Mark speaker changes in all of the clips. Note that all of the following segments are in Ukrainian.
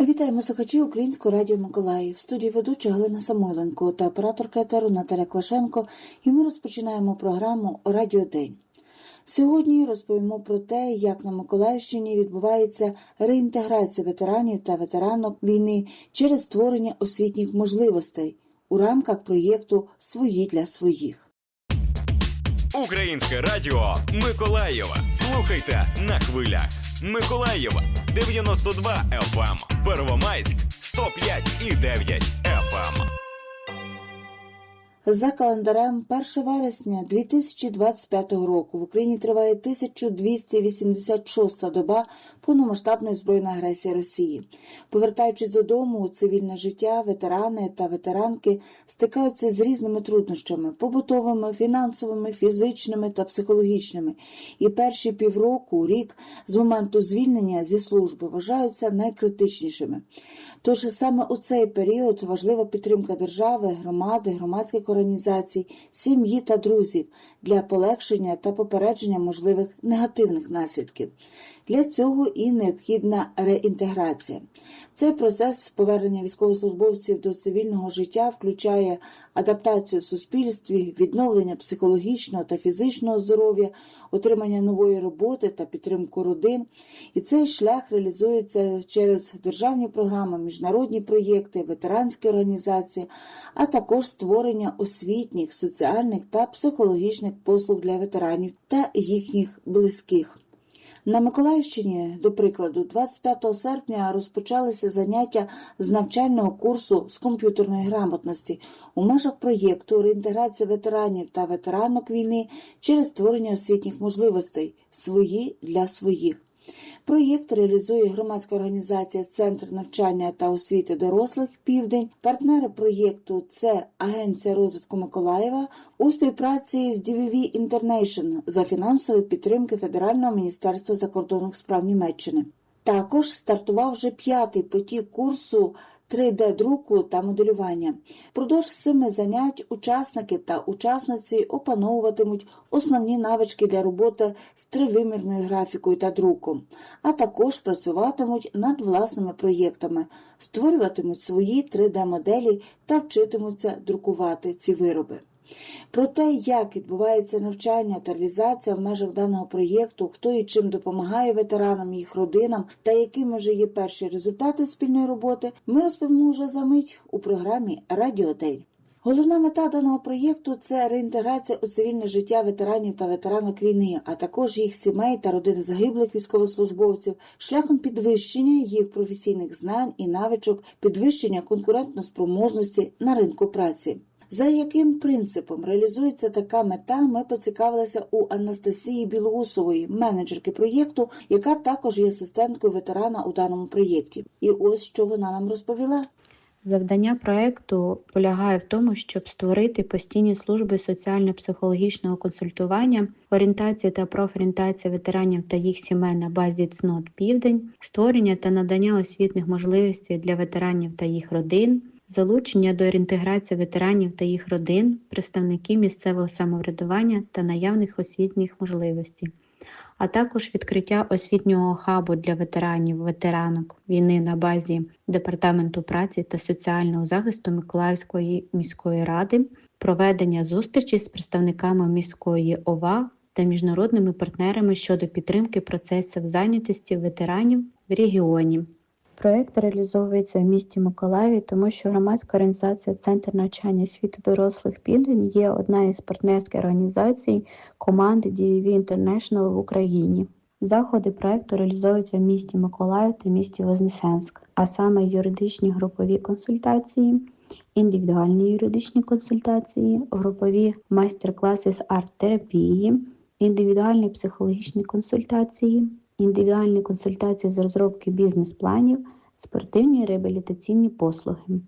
Speaker 1: Вітаємо слухачі Українського радіо Миколаїв. В студії ведуча Галина Самойленко та операторка етеру Наталя Квашенко. І ми розпочинаємо програму Радіо День. Сьогодні розповімо про те, як на Миколаївщині відбувається реінтеграція ветеранів та ветеранок війни через створення освітніх можливостей у рамках проєкту Свої для своїх.
Speaker 2: Українське радіо Миколаєва. Слухайте на хвилях. Миколаєва 92 FM, Первомайськ 105 і 9 FM.
Speaker 1: За календарем 1 вересня 2025 року в Україні триває 1286 доба повномасштабної збройної агресії Росії. Повертаючись додому у цивільне життя, ветерани та ветеранки стикаються з різними труднощами побутовими, фінансовими, фізичними та психологічними. І перші півроку, рік з моменту звільнення зі служби вважаються найкритичнішими. Тож саме у цей період важлива підтримка держави, громади, громадських організацій, сім'ї та друзів для полегшення та попередження можливих негативних наслідків. Для цього і необхідна реінтеграція. Цей процес повернення військовослужбовців до цивільного життя включає адаптацію в суспільстві, відновлення психологічного та фізичного здоров'я, отримання нової роботи та підтримку родин. І цей шлях реалізується через державні програми, міжнародні проєкти, ветеранські організації, а також створення освітніх, соціальних та психологічних послуг для ветеранів та їхніх близьких. На Миколаївщині, до прикладу, 25 серпня розпочалися заняття з навчального курсу з комп'ютерної грамотності у межах проєкту реінтеграція ветеранів та ветеранок війни через створення освітніх можливостей свої для своїх. Проєкт реалізує громадська організація Центр навчання та освіти дорослих Південь. Партнери проєкту це Агенція розвитку Миколаєва у співпраці з DVV International за фінансової підтримки Федерального міністерства закордонних справ Німеччини. Також стартував вже п'ятий потік курсу 3D-друку та моделювання. Впродовж семи занять учасники та учасниці опановуватимуть основні навички для роботи з тривимірною графікою та друком, а також працюватимуть над власними проєктами, створюватимуть свої 3D-моделі та вчитимуться друкувати ці вироби. Про те, як відбувається навчання та реалізація в межах даного проєкту, хто і чим допомагає ветеранам їх родинам та якими вже є перші результати спільної роботи, ми розповімо вже за мить у програмі Радіодень. Головна мета даного проєкту це реінтеграція у цивільне життя ветеранів та ветеранок війни, а також їх сімей та родин загиблих військовослужбовців, шляхом підвищення їх професійних знань і навичок, підвищення конкурентноспроможності на ринку праці. За яким принципом реалізується така мета, ми поцікавилися у Анастасії Білоусової, менеджерки проєкту, яка також є асистенткою ветерана у даному проєкті. І ось що вона нам розповіла.
Speaker 3: Завдання проекту полягає в тому, щоб створити постійні служби соціально-психологічного консультування, орієнтації та профорієнтація ветеранів та їх сімей на базі ЦНОТ Південь, створення та надання освітних можливостей для ветеранів та їх родин, залучення до реінтеграції ветеранів та їх родин, представників місцевого самоврядування та наявних освітніх можливостей. А також відкриття освітнього хабу для ветеранів, ветеранок війни на базі Департаменту праці та соціального захисту Миколаївської міської ради, проведення зустрічі з представниками міської ОВА та міжнародними партнерами щодо підтримки процесів зайнятості ветеранів в регіоні. Проєкт реалізовується в місті Миколаєві, тому що громадська організація Центр навчання освіти дорослих Південь є одна із партнерських організацій команди DVV International в Україні. Заходи проєкту реалізовуються в місті Миколаїв та місті Вознесенськ, а саме юридичні групові консультації, індивідуальні юридичні консультації, групові майстер-класи з арт-терапії, індивідуальні психологічні консультації, індивідуальні консультації з розробки бізнес-планів, спортивні реабілітаційні послуги,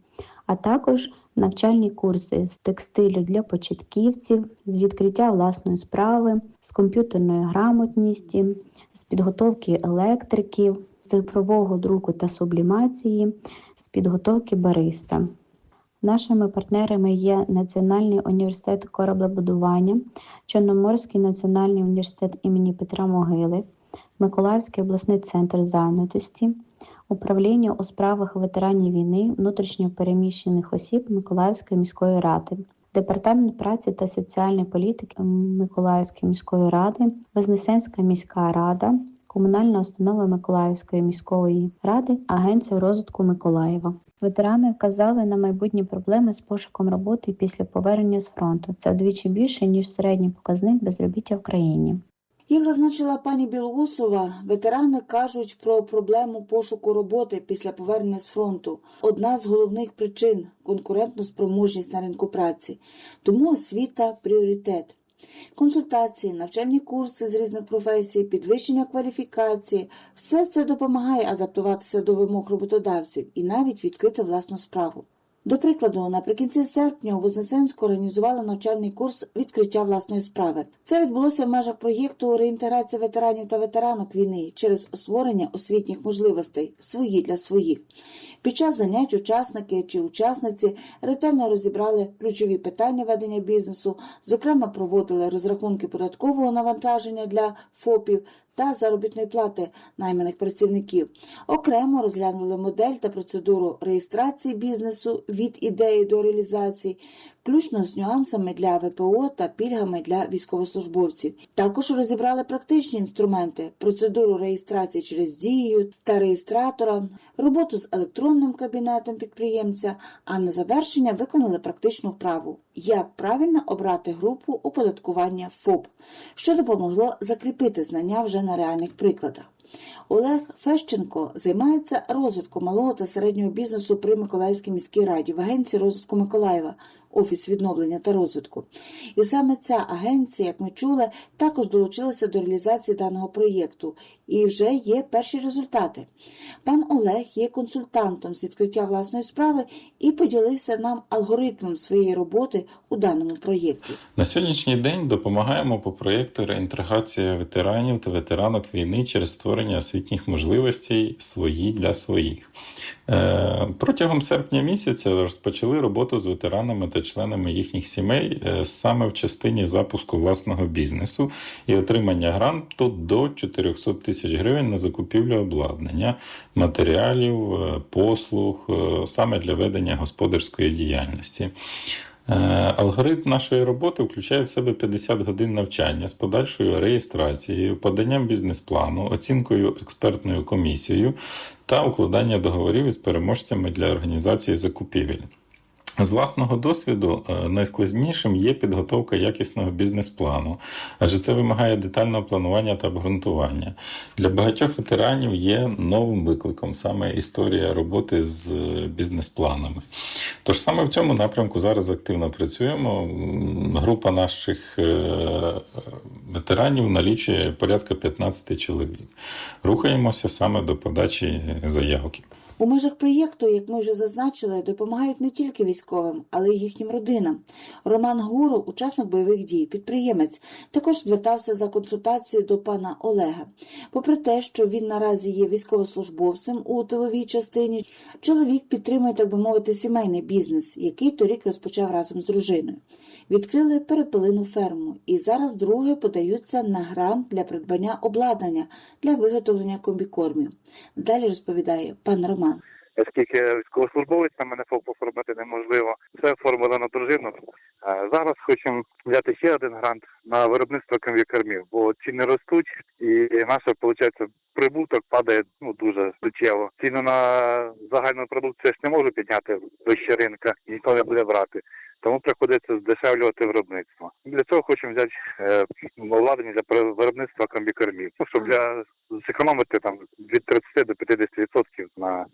Speaker 3: а також навчальні курси з текстилю для початківців, з відкриття власної справи, з комп'ютерної грамотності, з підготовки електриків, цифрового друку та сублімації, з підготовки бариста. Нашими партнерами є Національний університет кораблебудування, Чорноморський національний університет імені Петра Могили, Миколаївський обласний центр зайнятості, Управління у справах ветеранів війни, внутрішньо переміщених осіб Миколаївської міської ради, Департамент праці та соціальної політики Миколаївської міської ради, Вознесенська міська рада, комунальна установа Миколаївської міської ради, Агенція розвитку Миколаєва. Ветерани вказали на майбутні проблеми з пошуком роботи після повернення з фронту. Це вдвічі більше ніж середній показник безробіття в країні.
Speaker 1: Як зазначила пані Білоусова, ветерани кажуть про проблему пошуку роботи після повернення з фронту. Одна з головних причин конкурентну спроможність на ринку праці. Тому освіта пріоритет. Консультації, навчальні курси з різних професій, підвищення кваліфікації все це допомагає адаптуватися до вимог роботодавців і навіть відкрити власну справу. До прикладу, наприкінці серпня у Вознесенську організували навчальний курс відкриття власної справи. Це відбулося в межах проєкту реінтеграція ветеранів та ветеранок війни через створення освітніх можливостей свої для своїх. Під час занять учасники чи учасниці ретельно розібрали ключові питання ведення бізнесу, зокрема проводили розрахунки податкового навантаження для ФОПів та заробітної плати найманих працівників. Окремо розглянули модель та процедуру реєстрації бізнесу від ідеї до реалізації, включно з нюансами для ВПО та пільгами для військовослужбовців. Також розібрали практичні інструменти, процедуру реєстрації через дію та реєстратора, роботу з електронним кабінетом підприємця, а на завершення виконали практичну вправу, як правильно обрати групу оподаткування ФОП, що допомогло закріпити знання вже на реальних прикладах. Олег Фещенко займається розвитком малого та середнього бізнесу при Миколаївській міській раді в агенції розвитку Миколаєва, офіс відновлення та розвитку. І саме ця агенція, як ми чули, також долучилася до реалізації даного проєкту, і вже є перші результати. Пан Олег є консультантом з відкриття власної справи і поділився нам алгоритмом своєї роботи у даному проєкті.
Speaker 4: На сьогоднішній день допомагаємо по проєкту реінтеграція ветеранів та ветеранок війни через створення освітніх можливостей свої для своїх. Е, Протягом серпня місяця розпочали роботу з ветеранами та членами їхніх сімей е, саме в частині запуску власного бізнесу і отримання гранту до 400 тисяч гривень на закупівлю обладнання, матеріалів, е, послуг е, саме для ведення господарської діяльності. Алгоритм нашої роботи включає в себе 50 годин навчання з подальшою реєстрацією, поданням бізнес-плану, оцінкою експертною комісією та укладання договорів із переможцями для організації закупівель. З власного досвіду е, найскладнішим є підготовка якісного бізнес-плану, адже це вимагає детального планування та обґрунтування. Для багатьох ветеранів є новим викликом саме історія роботи з е, бізнес-планами. Тож саме в цьому напрямку зараз активно працюємо. Група наших е, ветеранів налічує порядка 15 чоловік. Рухаємося саме до подачі заявки.
Speaker 1: У межах проєкту, як ми вже зазначили, допомагають не тільки військовим, але й їхнім родинам. Роман Гуров, учасник бойових дій, підприємець, також звертався за консультацією до пана Олега. Попри те, що він наразі є військовослужбовцем у тиловій частині, чоловік підтримує, так би мовити, сімейний бізнес, який торік розпочав разом з дружиною. Відкрили перепелину ферму і зараз друге подаються на грант для придбання обладнання для виготовлення комбікормів. Далі розповідає пан Роман.
Speaker 5: Оскільки військовослужбовець на мене ФОП оформити неможливо. Це оформили на дружину. Зараз хочемо взяти ще один грант на виробництво комбікормів, бо ціни ростуть, і наша виходить, прибуток падає ну дуже суттєво. Ціну на загальну продукцію ж не можу підняти вище ринка, ніхто не буде брати. Тому приходиться здешевлювати виробництво. Для цього хочемо взяти е, обладнання для виробництва комбікормів, ну, щоб для зекономити там від 30 до 50 відсотків на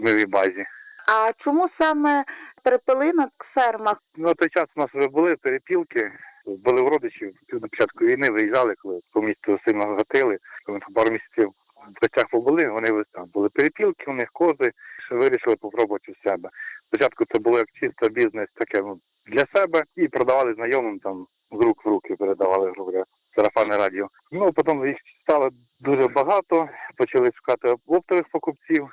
Speaker 5: кормовій базі.
Speaker 6: А чому саме перепелинок ферма?
Speaker 5: Ну, на той час у нас вже були перепілки, були в родичів на початку війни, виїжджали, коли по місту сильно гатили, коли пару місяців в гостях побули, вони там були перепілки, у них кози, що вирішили попробувати у себе. Спочатку це було як чисто бізнес, таке ну, для себе, і продавали знайомим там з рук в руки, передавали, грубо говоря, сарафанне радіо. Ну, потім їх стало дуже багато, почали шукати оптових покупців,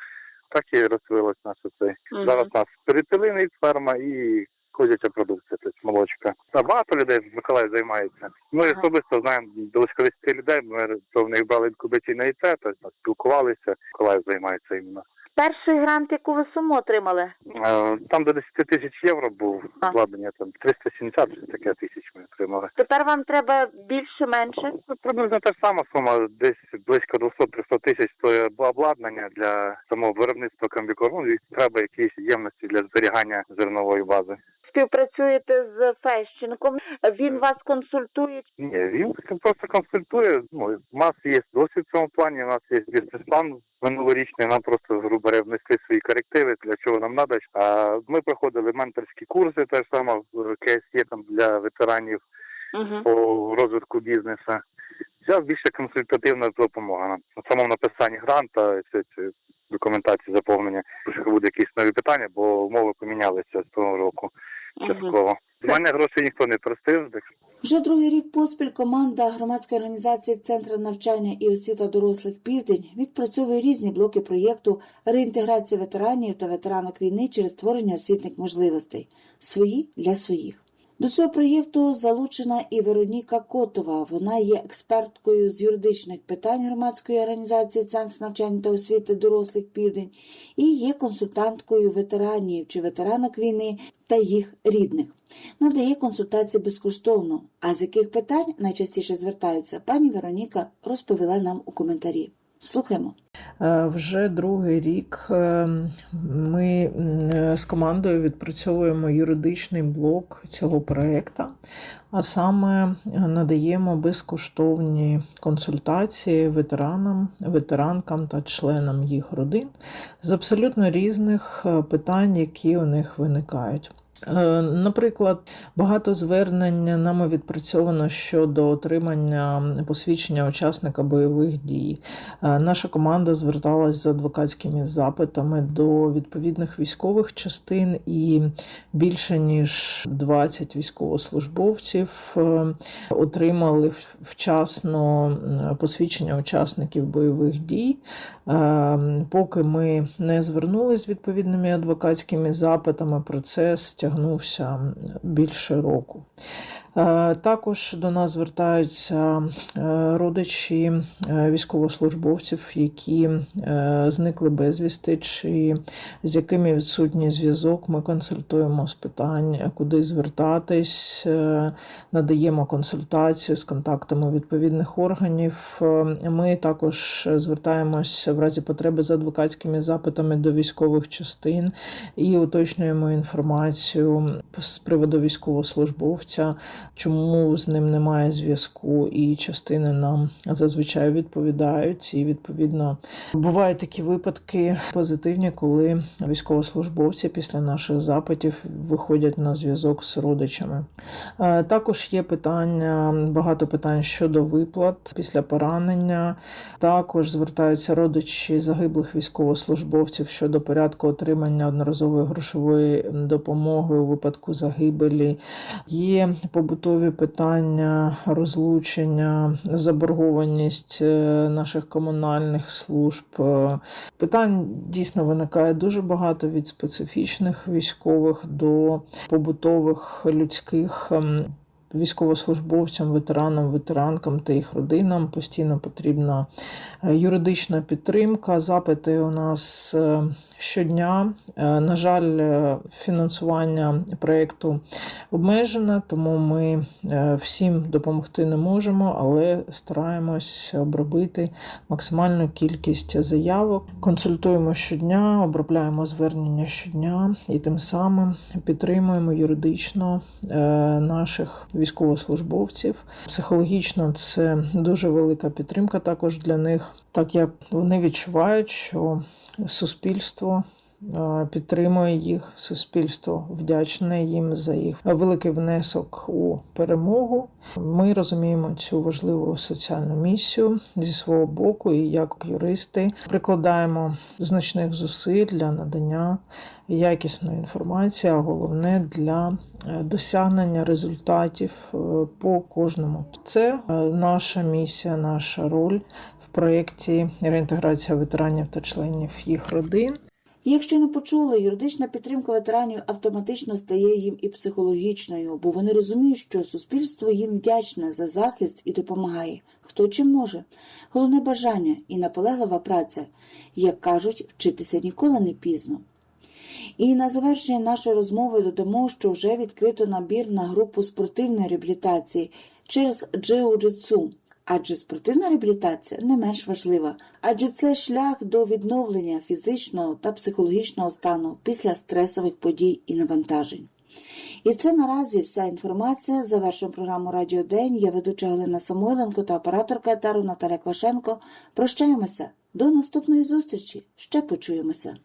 Speaker 5: так і розвилось наше це. Зараз у нас перепілиний ферма і козяча продукція, тобто молочка. А багато людей в Миколаїв займається. Ми
Speaker 6: Ага.
Speaker 5: особисто знаємо близько 10 людей. Ми то в них брали інкубаційне яйце, тобто спілкувалися. Миколаїв займається іменно.
Speaker 6: Перший грант, яку ви суму отримали?
Speaker 5: Е, Там до 10 тисяч євро був
Speaker 6: А.
Speaker 5: обладнання, там 370 щось таке тисяч ми отримали.
Speaker 6: Тепер вам треба більше, менше?
Speaker 5: Ну, Приблизно та ж сама сума, десь близько 200-300 тисяч стоїть обладнання для самого виробництва комбікорму. І треба якісь ємності для зберігання зернової бази.
Speaker 6: Співпрацюєте з Фещенком, він вас консультує.
Speaker 5: Ні, він просто консультує. Ну, у нас є досвід в цьому плані, у нас є бізнес-план минулорічний, нам просто, грубо говоря, внесли свої корективи, для чого нам треба. А ми проходили менторські курси, те ж саме в КСЄ там для ветеранів
Speaker 6: Угу.
Speaker 5: по розвитку бізнесу. Зараз більше консультативна допомога нам. На самому написанні гранта, документації заповнення. Буде якісь нові питання, бо умови помінялися з того року частково. З мене грошей ніхто не простив, так
Speaker 1: Вже другий рік поспіль команда громадської організації Центр навчання і освіта дорослих Південь відпрацьовує різні блоки проєкту реінтеграції ветеранів та ветеранок війни через створення освітних можливостей свої для своїх. До цього проєкту залучена і Вероніка Котова. Вона є експерткою з юридичних питань громадської організації Центр навчання та освіти дорослих Південь і є консультанткою ветеранів чи ветеранок війни та їх рідних надає консультації безкоштовно. А з яких питань найчастіше звертаються, пані Вероніка розповіла нам у коментарі. Слухаємо.
Speaker 7: Е, Вже другий рік е, ми з командою відпрацьовуємо юридичний блок цього проєкту, а саме е, надаємо безкоштовні консультації ветеранам, ветеранкам та членам їх родин з абсолютно різних питань, які у них виникають. Е, Наприклад, багато звернень нами відпрацьовано щодо отримання посвідчення учасника бойових дій. Е, Наша команда зверталась з адвокатськими запитами до відповідних військових частин, і більше ніж 20 військовослужбовців е, отримали вчасно посвідчення учасників бойових дій. Поки ми не звернулись з відповідними адвокатськими запитами, процес тягнувся більше року. Е, Також до нас звертаються е, родичі е, військовослужбовців, які зникли безвісти, чи з якими відсутній зв'язок. Ми консультуємо з питань, куди звертатись, надаємо консультацію з контактами відповідних органів. Ми також звертаємось в разі потреби з адвокатськими запитами до військових частин і уточнюємо інформацію з приводу військовослужбовця чому з ним немає зв'язку, і частини нам зазвичай відповідають. І відповідно бувають такі випадки позитивні, коли військовослужбовці після наших запитів виходять на зв'язок з родичами. Е, Також є питання, багато питань щодо виплат після поранення. Також звертаються родичі загиблих військовослужбовців щодо порядку отримання одноразової грошової допомоги у випадку загибелі. Є побутові питання розлучення, заборгованість е, наших комунальних служб. Е, Питань дійсно виникає дуже багато від специфічних військових до побутових людських. Військовослужбовцям, ветеранам, ветеранкам та їх родинам постійно потрібна е, юридична підтримка. Запити у нас е, щодня. Е, На жаль, фінансування проєкту обмежене, тому ми всім допомогти не можемо, але стараємось обробити максимальну кількість заявок. Консультуємо щодня, обробляємо звернення щодня і тим самим підтримуємо юридично наших військовослужбовців. Психологічно це дуже велика підтримка також для них, так як вони відчувають, що суспільство підтримує їх, суспільство вдячне їм за їх великий внесок у перемогу. Ми розуміємо цю важливу соціальну місію зі свого боку, і як юристи прикладаємо значних зусиль для надання якісної інформації, а головне для е, досягнення результатів е, по кожному. Це е, наша місія, наша роль в проєкті реінтеграція ветеранів та членів їх родин.
Speaker 1: Якщо не почули, юридична підтримка ветеранів автоматично стає їм і психологічною, бо вони розуміють, що суспільство їм вдячне за захист і допомагає. Хто чим може. Головне бажання і наполеглива праця. Як кажуть, вчитися ніколи не пізно. І на завершення нашої розмови додамо, що вже відкрито набір на групу спортивної реабілітації через джиу-джитсу. Адже спортивна реабілітація не менш важлива, адже це шлях до відновлення фізичного та психологічного стану після стресових подій і навантажень. І це наразі вся інформація. Завершуємо програму Радіо День. Я ведуча Галина Самойленко та операторка етеру Наталя Квашенко. Прощаємося. До наступної зустрічі. Ще почуємося.